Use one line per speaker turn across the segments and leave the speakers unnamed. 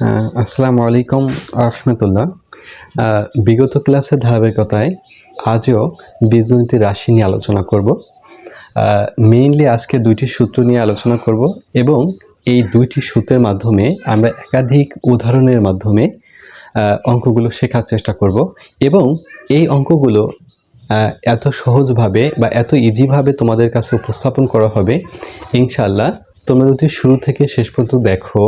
আসসালামু আলাইকুম রহমতুল্লাহ বিগত ক্লাসের ধারাবাহিকতায় আজও বীজগণিতের রাশি নিয়ে আলোচনা করব। মেইনলি আজকে দুইটি সূত্র নিয়ে আলোচনা করব এবং এই দুইটি সূত্রের মাধ্যমে আমরা একাধিক উদাহরণের মাধ্যমে অঙ্কগুলো শেখার চেষ্টা করব এবং এই অঙ্কগুলো এত সহজভাবে বা এত ইজিভাবে তোমাদের কাছে উপস্থাপন করা হবে ইনশাল্লাহ তোমরা যদি শুরু থেকে শেষ পর্যন্ত দেখো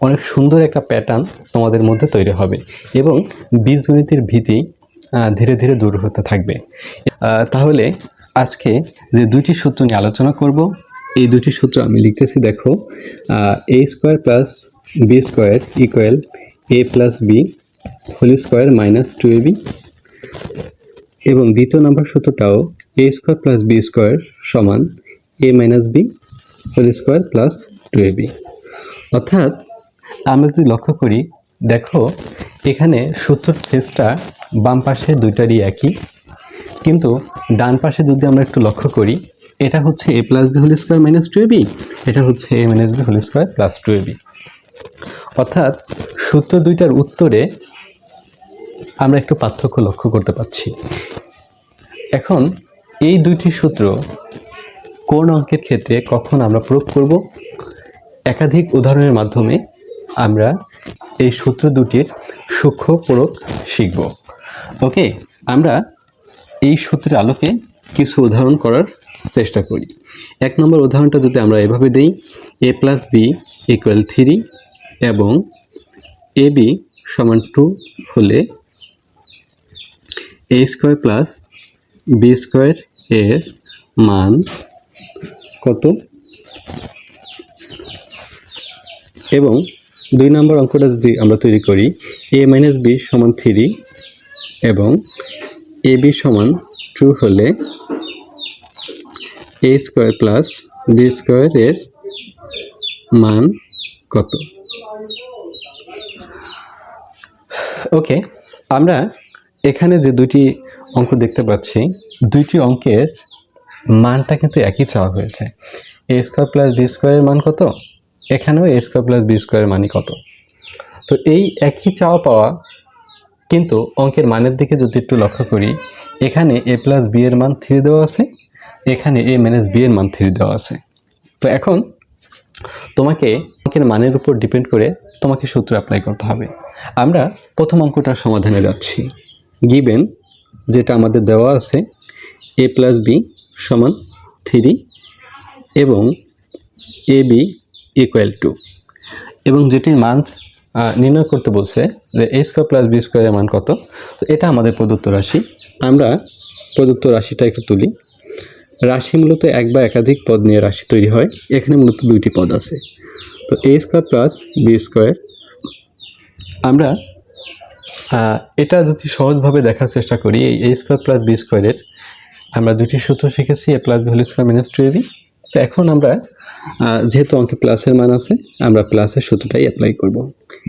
অনেক সুন্দর একটা প্যাটার্ন তোমাদের মধ্যে তৈরি হবে এবং বীজগণিতের ভীতি ধীরে ধীরে দূর হতে থাকবে। তাহলে আজকে যে দুইটি সূত্র নিয়ে আলোচনা করব, এই দুটি সূত্র আমি লিখতেছি, দেখো A square plus B square equal A plus B whole square minus two A B এবং দ্বিতীয় নম্বর সূত্রটাও A square plus B square সমান A minus B whole square plus two A B অর্থাৎ আমরা যদি লক্ষ্য করি, দেখো, এখানে সূত্র ফেসটা বাম পাশে দুইটারই একই। কিন্তু ডান পাশে যদি আমরা একটু লক্ষ্য করি, এটা হচ্ছে A plus B whole square minus two A B এটা হচ্ছে A minus B whole square plus two A B অর্থাৎ সূত্র দুইটার উত্তরে আমরা একটু পার্থক্য লক্ষ্য করতে পারছি। এখন, এই দুইটি সূত্র কোন অঙ্কের ক্ষেত্রে কখন আমরা প্রয়োগ করব? একাধিক উদাহরণের মাধ্যমে আমরা এই সূত্র দুটির সূক্ষ্ম প্রয়োগ শিখব। ওকে, আমরা এই সূত্রের আলোকে কিছু উদাহরণ করার চেষ্টা করি। এক নম্বর উদাহরণটা যদি আমরা এভাবে দিই A plus B equal three এবং এ বি সমান টু হলে A square plus B square এর মান কত? এবং দুই নম্বর অঙ্কটা যদি আমরা তৈরি করি এ মাইনাস বি সমান থ্রি এবং এ বি সমান টু হলে A square plus B square এর মান কত? ওকে আমরা এখানে যে দুটি অঙ্ক দেখতে পাচ্ছি, দুইটি অঙ্কের মানটা কিন্তু একই চাওয়া হয়েছে। এ স্কোয়ার প্লাস বি স্কোয়ারের মান কত? এখানেও এ স্কোয়ার প্লাস বি স্কোয়ারের মানই কত? তো এই একই চাওয়া পাওয়া কিন্তু অঙ্কের মানের দিকে যদি একটু লক্ষ্য করি, এখানে এ প্লাস বি এর মান থ্রি দেওয়া আছে, এখানে এ মাইনাস বি এর মান থ্রি দেওয়া আছে। তো এখন তোমাকে অঙ্কের মানের উপর ডিপেন্ড করে তোমাকে সূত্র অ্যাপ্লাই করতে হবে। আমরা প্রথম অঙ্কটার সমাধানে যাচ্ছি। গিভেন যেটা আমাদের দেওয়া আছে এ প্লাস বি সমান থ্রি এবং এ বি ইকুয়াল টু এবং যেটির মান নির্ণয় করতে বলছে যে এ স্কোয়ার প্লাস বি স্কোয়ারের মান কত, তো এটা আমাদের প্রদত্ত রাশি। আমরা প্রদত্ত রাশিটা একটু তুলি। রাশি মূলত এক বা একাধিক পদ নিয়ে রাশি তৈরি হয়। এখানে মূলত দুইটি পদ আছে। তো A square plus B square আমরা এটা যদি সহজভাবে দেখার চেষ্টা করি, এই এ স্কোয়ার প্লাস বি স্কোয়ারের আমরা দুটি সূত্র শিখেছি A plus whole square minus two তো এখন আমরা যেহেতু অঙ্কে প্লাসের মান আছে, আমরা প্লাসের সূত্রটাই অ্যাপ্লাই করব।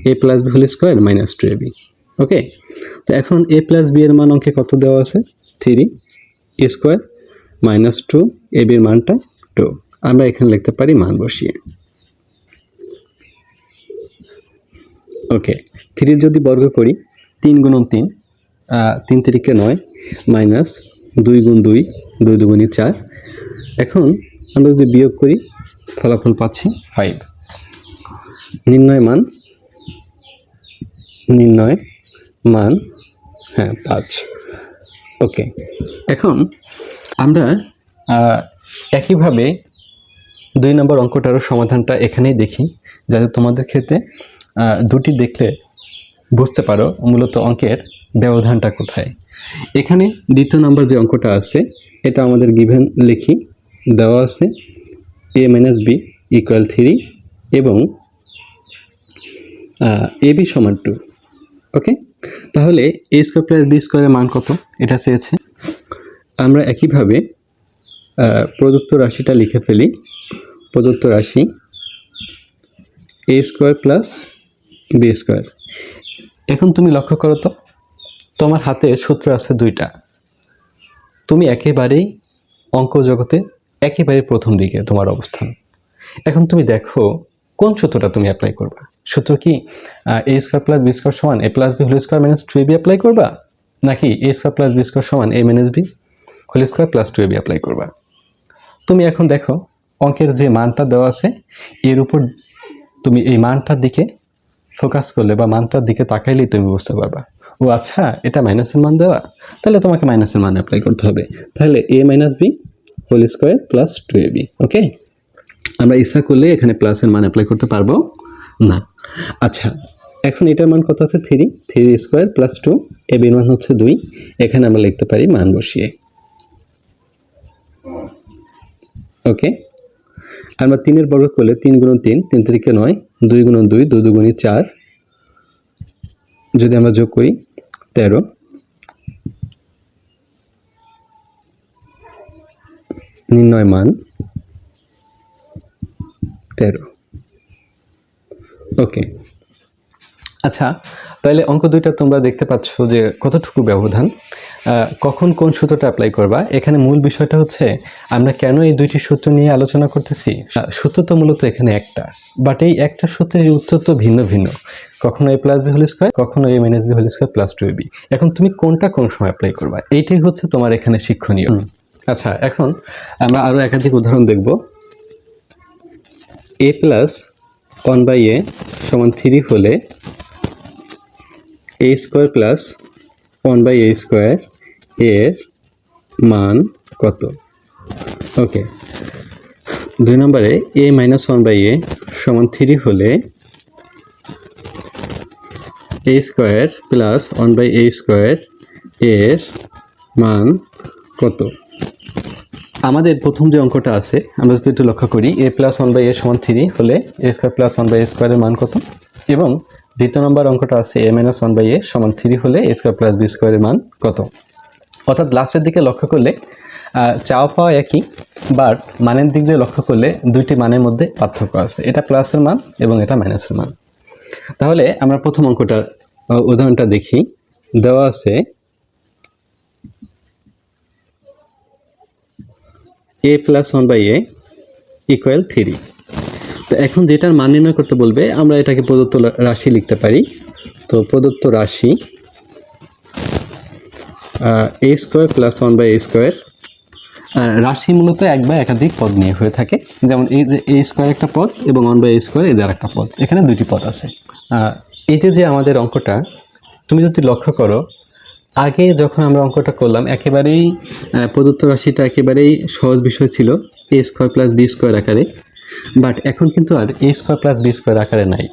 A plus B whole square minus two AB okay তো এখন এ প্লাস বি এর মান অঙ্কে কত দেওয়া আছে? Three A square minus two A বির মানটা টু আমরা এখানে লিখতে পারি মান বসিয়ে। ওকে থ্রি যদি বর্গ করি, তিন গুণন তিন তিন তিরিকে নয় মাইনাস দুই গুণ দুই দুই দুগুণি চার। এখন আমরা যদি বিয়োগ করি ফলাফল পাচ্ছি ফাইভ নির্ণয় মান নির্ণয় মান হ্যাঁ পাঁচ। ওকে এখন আমরা একইভাবে দুই নম্বর অঙ্কটারও সমাধানটা এখানেই দেখি, যাতে তোমাদের ক্ষেত্রে দুটি দেখলে বুঝতে পারো মূলত অঙ্কের ব্যবধানটা কোথায়। এখানে দ্বিতীয় নম্বর যে অঙ্কটা আছে, এটা আমাদের গিভেন লিখি, দেওয়া আছে। A minus B equal three এবং এ বি সমান টু ওকে তাহলে এ স্কোয়ার প্লাস বি স্কোয়ারের মান কত? এটা চেয়েছে। আমরা একইভাবে প্রদত্ত রাশিটা লিখে ফেলি। প্রদত্ত রাশি A square plus B square এখন তুমি লক্ষ্য করো তো, তোমার হাতে সূত্র আছে দুইটা। তুমি একেবারেই অঙ্ক জগতে একেবারে প্রথম দিকে তোমার অবস্থান। এখন তুমি দেখো, কোন সূত্রটা তুমি অ্যাপ্লাই করবা? সূত্র কি A square plus B square সমান A plus B whole square minus two A B apply করবা? নাকি A square plus B square সমান A minus B whole square plus two A B apply করবা? তুমি এখন দেখো, অঙ্কের যে মানটা দেওয়া আছে, এর উপর তুমি এই মানটার দিকে ফোকাস করলে বা মানটার দিকে তাকাইলেই তুমি বুঝতে পারবা। ও আচ্ছা এটা মাইনাসের মান দেওয়া? তাহলে তোমাকে মাইনাসের মান অ্যাপ্লাই করতে হবে। তাহলে A minus B whole square plus two A B okay আমরা ইচ্ছা করলে এখানে প্লাসের মান অ্যাপ্লাই করতে পারব না। আচ্ছা এখন এটার মান কত আছে? Three three square plus two A মান হচ্ছে দুই। এখানে আমরা লিখতে পারি মান বসিয়ে। ওকে? আমরা তিনের বর্গ করলে তিন গুণ তিন তিন তারিখে নয়, দুই গুণ দুই দু দুগুণি চার। যদি আমরা যোগ করি, তেরো। নির্ণয় মান তেরো ওকে আচ্ছা তাহলে অঙ্ক দুইটা তোমরা দেখতে পাচ্ছ যে কতটুকু ব্যবধান। কখন কোন সূত্রটা অ্যাপ্লাই করবা? এখানে মূল বিষয়টা হচ্ছে আমরা কেন এই দুইটি সূত্র নিয়ে আলোচনা করতেছি? সূত্র তো মূলত এখানে একটা বাট এই একটা সূত্রের উত্তর তো ভিন্ন ভিন্ন। কখনো A plus B whole square কখনো A minus B whole square plus two B এখন তুমি কোনটা কোন সময় অ্যাপ্লাই করবা? এইটাই হচ্ছে তোমার এখানে শিক্ষণীয়। আচ্ছা এখন আমরা আরও একাধিক উদাহরণ দেখব। A plus one by A সমান থ্রি হলে A square plus one by A square এর মান কত? ওকে দুই নম্বরে A minus one by A সমান থ্রি হলে A square plus one by A square এর মান কত? আমাদের প্রথম যে অঙ্কটা আছে, আমরা যদি একটু লক্ষ্য করি A plus one by A সমান থ্রি হলে A square plus one by A স্কোয়ারের মান কত? এবং দ্বিতীয় নম্বর অঙ্কটা আছে A minus one by A সমান থ্রি হলে এ স্কোয়ার প্লাস বি স্কোয়ারের মান কত? অর্থাৎ লাস্টের দিকে লক্ষ্য করলে চাওয়া পাওয়া একই বাট মানের দিক দিয়ে লক্ষ্য করলে দুইটি মানের মধ্যে পার্থক্য আছে। এটা প্লাসের মান এবং এটা মাইনাসের মান। তাহলে আমরা প্রথম অঙ্কটা উদাহরণটা দেখি। দেওয়া আছে A plus one by A equal three তো এখন যেটার মান নির্ণয় করতে বলবে, আমরা এটাকে প্রদত্ত রাশি লিখতে পারি। তো প্রদত্ত রাশি A square plus one by A square রাশি মূলত এক বা একাধিক পদ নিয়ে হয়ে থাকে। যেমন এই এ স্কোয়ার একটা পদ এবং ওয়ান বাই এ স্কোয়ার এদের একটা পদ। এখানে দুইটি পদ আছে। যে যে আমাদের অঙ্কটা, তুমি যদি লক্ষ্য করো আগে যখন আমরা অঙ্কটা করলাম, একেবারেই প্রদত্ত রাশিটা একেবারেই সহজ বিষয় ছিল A square plus B square আকারে। বাট এখন কিন্তু আর A square plus B square আকারে নাই।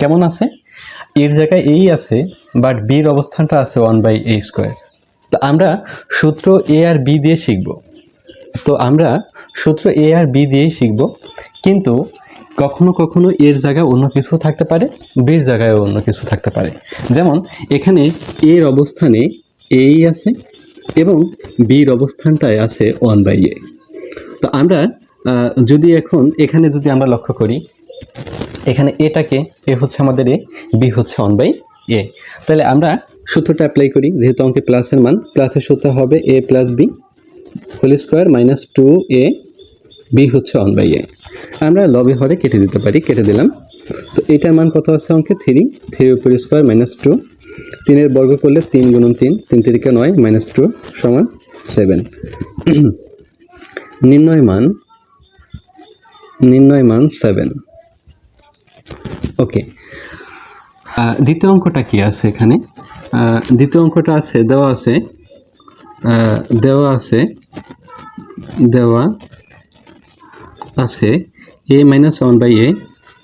কেমন আছে? এর জায়গায় এই আছে বাট বির অবস্থানটা আছে ওয়ান বাই এ স্কোয়ার তো আমরা সূত্র এ আর বি দিয়ে শিখব। তো আমরা সূত্র এ আর বি দিয়েই শিখব, কিন্তু কখনো কখনো এর জায়গায় অন্য কিছু থাকতে পারে বির জায়গায় অন্য কিছু থাকতে পারে। যেমন, এখানে এর অবস্থানে এই আছে এবং বির অবস্থানটায় আছে ওয়ান বাই এ। তো আমরা যদি এখন এখানে যদি আমরা লক্ষ্য করি, এখানে এটাকে এ হচ্ছে আমাদের এ, বি হচ্ছে ওয়ান বাই এ। তাহলে আমরা সূত্রটা অ্যাপ্লাই করি, যেহেতু অঙ্কে প্লাসের মান প্লাসের সূত্র হবে A plus B whole square minus two A B হচ্ছে ওয়ান বাই এ। আমরা লবে হরে কেটে দিতে পারি, কেটে দিলাম। তো এটার মান কত আছে অঙ্কে? থ্রি থ্রি উপর স্কোয়ার মাইনাস টু তিনের বর্গ করলে তিন গুণন তিন তিন তিরিকে নয় মাইনাস টু সমান সেভেন নির্ণয় মান নির্ণয় মান সেভেন ওকে দ্বিতীয় অঙ্কটা কি আছে এখানে? দ্বিতীয় অঙ্কটা আছে, দেওয়া আছে দেওয়া আছে দেওয়া আছে A minus one by A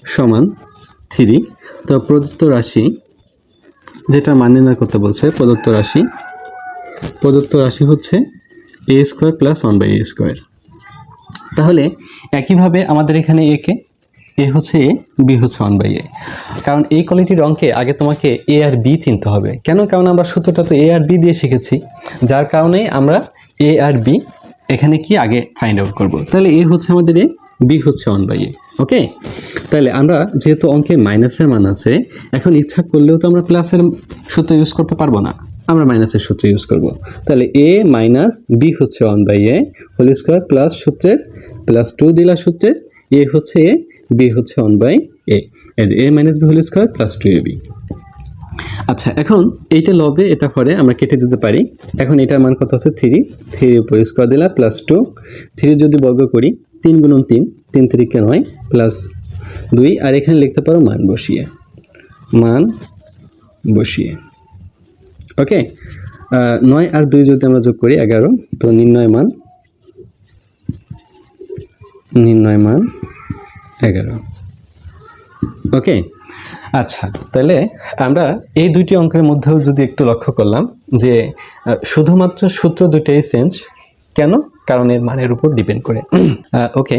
সমান থ্রি তো প্রদত্ত রাশি যেটা মান নির্ণয় করতে বলছে, প্রদত্ত রাশি। প্রদত্ত রাশি হচ্ছে A square plus one by A square তাহলে একইভাবে আমাদের এখানে এ কে? এ হচ্ছে এ বি হচ্ছে ওয়ান বাই এ কারণ এই কোয়ালিটির অঙ্কে আগে তোমাকে এ আর বি চিনতে হবে। কেন? কারণ আমরা সূত্রটা তো এ আর বি দিয়ে শিখেছি। যার কারণে আমরা এ আর বি এখানে কি আগে ফাইন্ড আউট করব। তাহলে এ হচ্ছে আমাদের এ বি হচ্ছে ওয়ান বাই এ ওকে তাহলে আমরা যেহেতু অঙ্কে মাইনাসের মান আছে, এখন ইচ্ছা করলেও তো আমরা প্লাসের সূত্র ইউজ করতে পারব না, আমরা মাইনাসের সূত্র ইউজ করব। তাহলে এ মাইনাস বি হচ্ছে one by A whole square plus সূত্রের প্লাস টু দিলা সূত্রের এ হচ্ছে এ বি হচ্ছে one by A A minus B whole square plus two A B আচ্ছা এখন এইটা লবে, এটা পরে আমরা কেটে দিতে পারি। এখন এটার মান কত আছে? থ্রি থ্রি উপর স্কোয়ার দিলা প্লাস টু থ্রি যদি বর্গ করি তিন গুণন তিন তিন তিরিকে নয় প্লাস দুই, আর এখানে লিখতে পারো মান বসিয়ে। মান বসিয়ে। ওকে নয় আর দুই যদি আমরা যোগ করি এগারো, তো নির্ণয় মান নির্ণয় মান এগারো। ওকে আচ্ছা তাহলে আমরা এই দুইটি অঙ্কের মধ্যেও যদি একটু লক্ষ্য করলাম যে শুধুমাত্র সূত্র দুইটাই চেঞ্জ কেন? কারণ এর মানের উপর ডিপেন্ড করে। ওকে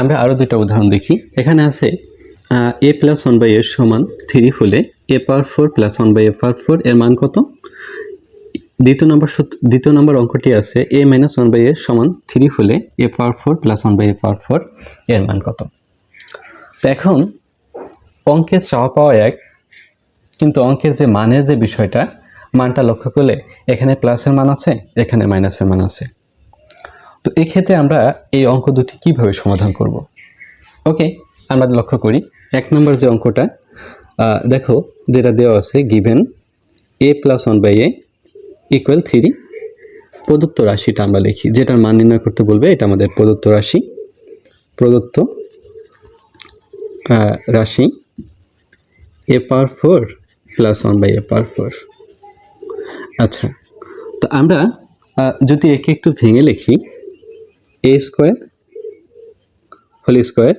আমরা আরও দুইটা উদাহরণ দেখি। এখানে আছে এ প্লাস ওয়ান বাই এর সমান থ্রি হলে A power four plus one by A power four এর মান কত? দ্বিতীয় নম্বর দ্বিতীয় নম্বর অঙ্কটি আছে এ মাইনাস ওয়ান বাই এর সমান থ্রি হলে A power four plus one by A power four এর মান কত? এখন, অঙ্কের চাওয়া পাওয়া এক, কিন্তু অঙ্কের যে মানের যে বিষয়টা, মানটা লক্ষ্য করলে এখানে প্লাসের মান আছে, এখানে মাইনাসের মান আছে। তো এক্ষেত্রে আমরা এই অঙ্ক দুটি কীভাবে সমাধান করব? ওকে আমরা লক্ষ্য করি, এক নম্বর যে অঙ্কটা দেখো, যেটা দেওয়া আছে given A plus one by A equal three প্রদত্ত রাশিটা আমরা লিখি, যেটার মান নির্ণয় করতে বলবে, এটা আমাদের প্রদত্ত রাশি প্রদত্ত রাশি A power four plus one by A power four আচ্ছা তো আমরা যদি একে একটু ভেঙে লিখি A square whole square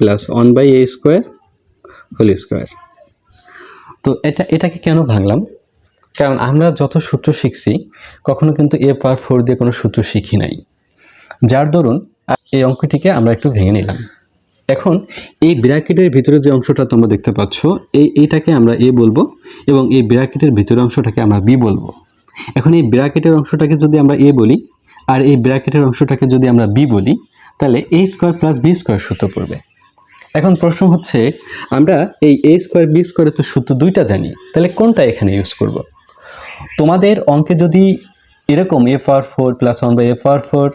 plus one by A square whole square তো এটা, এটাকে কেন ভাঙলাম? কারণ আমরা যত সূত্র শিখছি, কখনো কিন্তু এ পাওয়ার ফোর দিয়ে কোনো সূত্র শিখি নাই। যার দরুন এই অঙ্কটিকে আমরা একটু ভেঙে নিলাম। এখন এই ব্র্যাকেটের ভিতরে যে অংশটা তোমরা দেখতে পাচ্ছ, এই, এইটাকে আমরা এ বলব এবং এই ব্র্যাকেটের ভিতরের অংশটাকে আমরা বি বলব। এখন এই ব্র্যাকেটের অংশটাকে যদি আমরা এ বলি আর এই ব্র্যাকেটের অংশটাকে যদি আমরা বি বলি, তাহলে A square plus B square সূত্র পড়বে। এখন প্রশ্ন হচ্ছে, আমরা এই এ স্কোয়ার বি স্কোয়ারের তো সূত্র দুইটা জানি, তাহলে কোনটা এখানে ইউজ করব? তোমাদের অঙ্কে যদি এরকম A power four plus one by A power four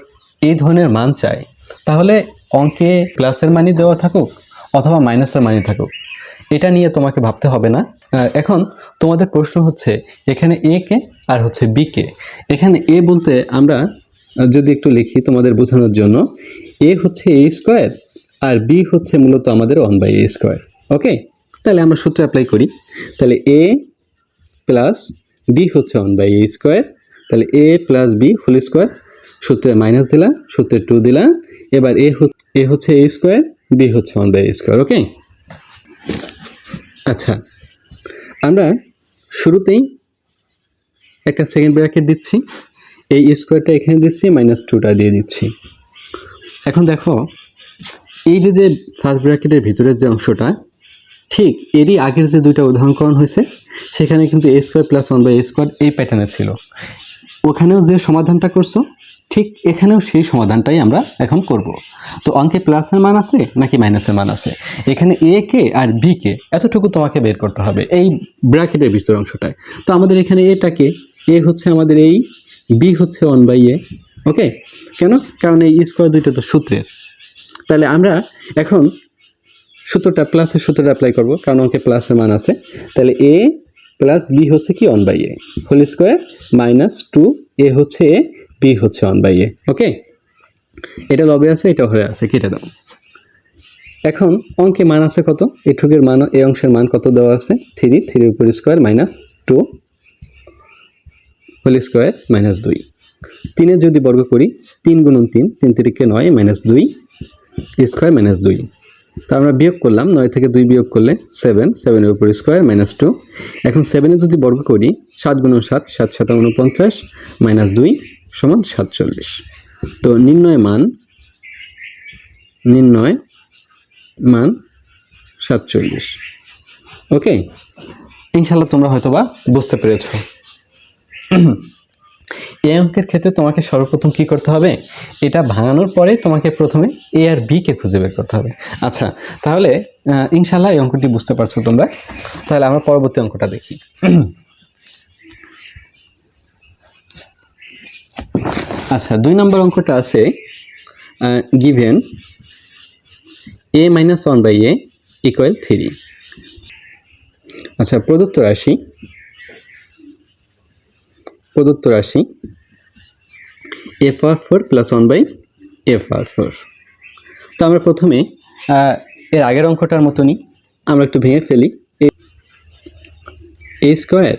এই ধরনের মান চাই, তাহলে অঙ্কে প্লাসের মানই দেওয়া থাকুক, অথবা মাইনাসের মানই থাকুক। এটা নিয়ে তোমাকে ভাবতে হবে না। এখন তোমাদের প্রশ্ন হচ্ছে, এখানে এ কে আর হচ্ছে বি কে? এখানে এ বলতে আমরা যদি একটু লিখি তোমাদের বোঝানোর জন্য, এ হচ্ছে এ স্কোয়ার আর বি হচ্ছে মূলত আমাদের one by A square, okay? তাহলে আমরা সূত্র অ্যাপ্লাই করি। তাহলে এ প্লাস বি হচ্ছে ওয়ান বাই এ স্কোয়ার, তাহলে A plus B whole square, সূত্রে মাইনাস দিলা, সূত্রে টু দিলা, এবার এ এ হচ্ছে এ স্কোয়ার, বি হচ্ছে one by A square, okay? আচ্ছা আমরা শুরুতেই একটা সেকেন্ড ব্র্যাকেট দিচ্ছি। এই স্কোয়ারটা এখানে দিচ্ছি মাইনাস টুটা দিয়ে দিচ্ছি। এখন দেখো, এই যে যে ফার্স্ট ব্র্যাকেটের ভিতরের যে অংশটা, ঠিক এরই আগের যে দুইটা উদাহরণকরণ হয়েছে, সেখানে কিন্তু A square plus one by A square এই প্যাটার্নে ছিল। ওখানেও যে সমাধানটা করছ, ঠিক এখানেও সেই সমাধানটাই আমরা এখন করব। তো অঙ্কে প্লাসের মান আছে নাকি মাইনাসের মান আছে? এখানে এ কে আর বি কে এতটুকু তোমাকে বের করতে হবে এই ব্র্যাকেটের ভিতর অংশটায়। তো আমাদের এখানে এটাকে এ হচ্ছে আমাদের এই বি হচ্ছে ওয়ান বাই এ ওকে কেন? কারণ এই স্কোয়ার দুইটা তো সূত্রের। তাহলে আমরা এখন সূত্রটা প্লাসের সূত্রটা অ্যাপ্লাই করব, কারণ অঙ্কে প্লাসের মান আছে। তাহলে এ প্লাস বি হচ্ছে কি? One by A whole square minus two এ হচ্ছে এ বি হচ্ছে ওয়ান বাই এ ওকে এটা লবে আছে, এটা হয়ে আছে, কেটে দাও। এখন অঙ্কে মান আছে কত? এটুকের মান এ অংশের মান কত দেওয়া আছে? থ্রি থ্রির উপর square minus two whole square minus দুই। তিনের যদি বর্গ করি, তিন গুণন তিন তিন তিরিকে নয় মাইনাস দুই স্কোয়ার মাইনাস দুই। তো আমরা বিয়োগ করলাম, নয় থেকে দুই বিয়োগ করলে সেভেন সেভেনের উপর স্কোয়ার মাইনাস টু এখন সেভেনে যদি বর্গ করি, সাত গুণ সাত সাত সাত উনপঞ্চাশ মাইনাস দুই সমান সাতচল্লিশ। তো নির্ণয় মান নির্ণয় মান সাতচল্লিশ। ওকে ইনশাল্লাহ তোমরা হয়তোবা বুঝতে পেরেছ। এই অঙ্কের ক্ষেত্রে তোমাকে সর্বপ্রথম কি করতে হবে? এটা ভাঙানোর পরে তোমাকে প্রথমে এ আর বি কে খুঁজে বের করতে হবে। আচ্ছা তাহলে ইনশাল্লাহ এই অঙ্কটি বুঝতে পারছ তোমরা। তাহলে আমরা পরবর্তী অঙ্কটা দেখি। আচ্ছা দুই নম্বর অঙ্কটা আছে given A minus one by A equal three আচ্ছা প্রদত্ত রাশি প্রদত্ত রাশি F R four plus one by F R four তো আমরা প্রথমে এর আগের অঙ্কটার মতনই আমরা একটু ভেঙে ফেলি। A square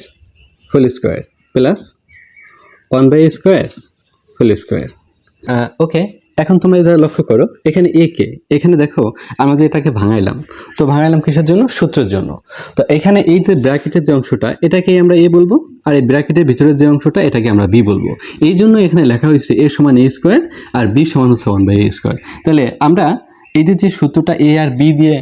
whole square plus one by square whole square okay এখন তোমরা এটা লক্ষ্য করো, এখানে এ কে? এখানে দেখো, আমরা যে এটাকে ভাঙাইলাম, তো ভাঙাইলাম কিসের জন্য? সূত্রের জন্য। তো এখানে এই যে ব্র্যাকেটের যে অংশটা, এটাকে আমরা এ বলব, আর এই ব্র্যাকেটের ভিতরের যে অংশটা, এটাকে আমরা বি বলব। এই জন্য এখানে লেখা হয়েছে এ সমান এ স্কোয়ার, আর বি সমান হচ্ছে ওয়ান বাই এ স্কোয়ার তাহলে আমরা এই যে যে সূত্রটা এ আর বি দিয়ে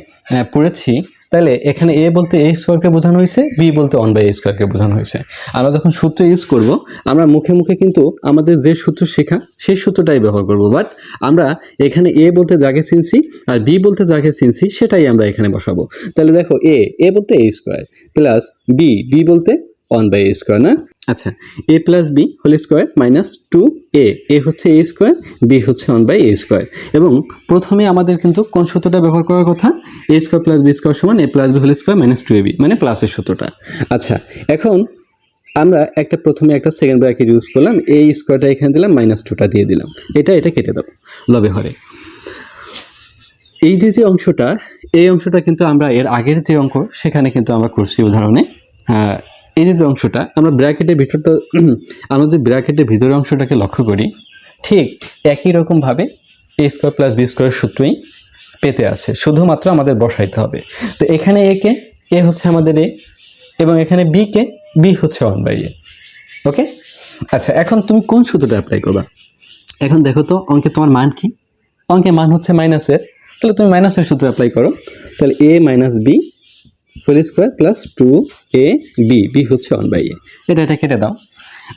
পড়েছি তাহলে এখানে এ বলতে এ স্কোয়ারকে বোঝানো হয়েছে, বি বলতে ওয়ান বাই এ স্কোয়ারকে বোঝানো হয়েছে। আমরা যখন সূত্র ইউজ করব, আমরা মুখে মুখে কিন্তু আমাদের যে সূত্র শেখা, সেই সূত্রটাই ব্যবহার করব। বাট আমরা এখানে এ বলতে যাকে চিনছি আর বি বলতে যাকে চিনছি, সেটাই আমরা এখানে বসাবো। তাহলে দেখো এ এ বলতে A square plus B B বলতে ওয়ান বাই এ স্কোয়ার না আচ্ছা A plus B whole square minus two A A হচ্ছে এ স্কোয়ার বি হচ্ছে ওয়ান বাই এ স্কোয়ার এবং প্রথমে আমাদের কিন্তু কোন সূত্রটা ব্যবহার করার কথা? A square plus B square সমান A plus B whole square minus two A B মানে প্লাসের সূত্রটা। আচ্ছা এখন আমরা একটা প্রথমে একটা সেকেন্ড ব্র্যাকেট ইউজ করলাম এই স্কোয়ারটা এখানে দিলাম মাইনাস টুটা দিয়ে দিলাম। এটা এটা কেটে দেবো লবে হরে। এই যে যে অংশটা এই অংশটা কিন্তু আমরা এর আগের যে অঙ্ক সেখানে কিন্তু আমরা করছি উদাহরণে। এই যে অংশটা, আমরা ব্র্যাকেটের ভিতরটা আমরা যদি ব্র্যাকেটের ভিতরের অংশটাকে লক্ষ্য করি, ঠিক একই রকমভাবে A square plus B square সূত্রই পেতে আছে, শুধুমাত্র আমাদের বসাইতে হবে। তো এখানে এ কে এ হচ্ছে আমাদের এ এবং এখানে বি কে বি হচ্ছে ওয়ান বাই এ ওকে আচ্ছা এখন তুমি কোন সূত্রটা অ্যাপ্লাই করবা? এখন দেখো তো, অঙ্কে তোমার মান কি? অঙ্কে মান হচ্ছে মাইনাসের তাহলে তুমি মাইনাসের সূত্র অ্যাপ্লাই করো। তাহলে A minus B whole square plus two A B B হচ্ছে ওয়ান বাই এ এটা এটা কেটে দাও।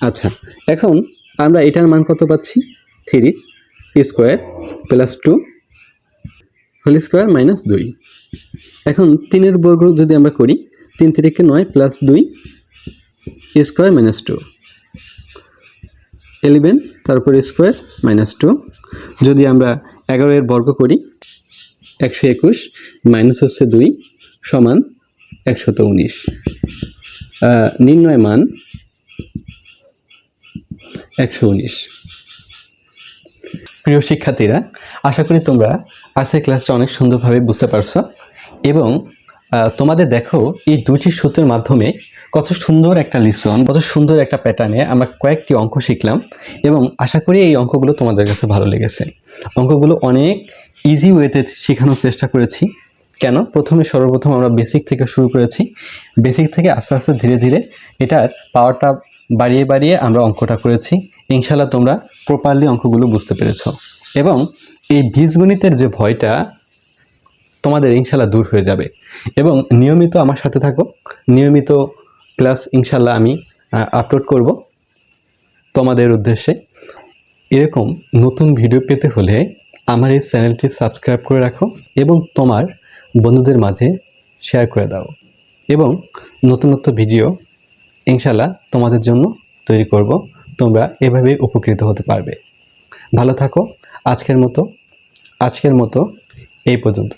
আচ্ছা এখন আমরা এটার মান কত পাচ্ছি? Three square plus two whole square minus দুই। এখন তিনের বর্গ যদি আমরা করি, তিন তিরিকে নয় প্লাস দুই স্কোয়ার মাইনাস টু এলিভেন তারপর স্কোয়ার মাইনাস টু যদি আমরা এগারো এর বর্গ করি, একশো একুশ মাইনাস হচ্ছে দুই, সমান একশত উনিশ। নির্ণয় মান একশো উনিশ। প্রিয় শিক্ষার্থীরা, আশা করি তোমরা আজকের ক্লাসটা অনেক সুন্দরভাবে বুঝতে পারছ এবং তোমাদের দেখো এই দুটি সূত্রের মাধ্যমে কত সুন্দর একটা লিসন, কত সুন্দর একটা প্যাটার্নে আমরা কয়েকটি অঙ্ক শিখলাম এবং আশা করি এই অঙ্কগুলো তোমাদের কাছে ভালো লেগেছে। অঙ্কগুলো অনেক ইজি ওয়েতে শেখানোর চেষ্টা করেছি। কেন? প্রথমে সর্বপ্রথম আমরা বেসিক থেকে শুরু করেছি। বেসিক থেকে আস্তে আস্তে ধীরে ধীরে এটার পাওয়ারটা বাড়িয়ে বাড়িয়ে আমরা অঙ্কটা করেছি। ইনশাল্লাহ তোমরা প্রপারলি অঙ্কগুলো বুঝতে পেরেছ। এবং এই বীজগণিতের যে ভয়টা তোমাদের ইনশাল্লাহ দূর হয়ে যাবে। এবং নিয়মিত আমার সাথে থাকো। নিয়মিত ক্লাস ইনশাল্লাহ আমি আপলোড করব তোমাদের উদ্দেশ্যে। এরকম নতুন ভিডিও পেতে হলে আমার এই চ্যানেলটি সাবস্ক্রাইব করে রাখো এবং তোমার বন্ধুদের মাঝে শেয়ার করে দাও এবং নতুনত্ব নতুন ভিডিও ইনশাল্লাহ তোমাদের জন্য তৈরি করব। তোমরা এভাবে উপকৃত হতে পারবে। ভালো থাকো। আজকের মতো আজকের মতো এই পর্যন্ত।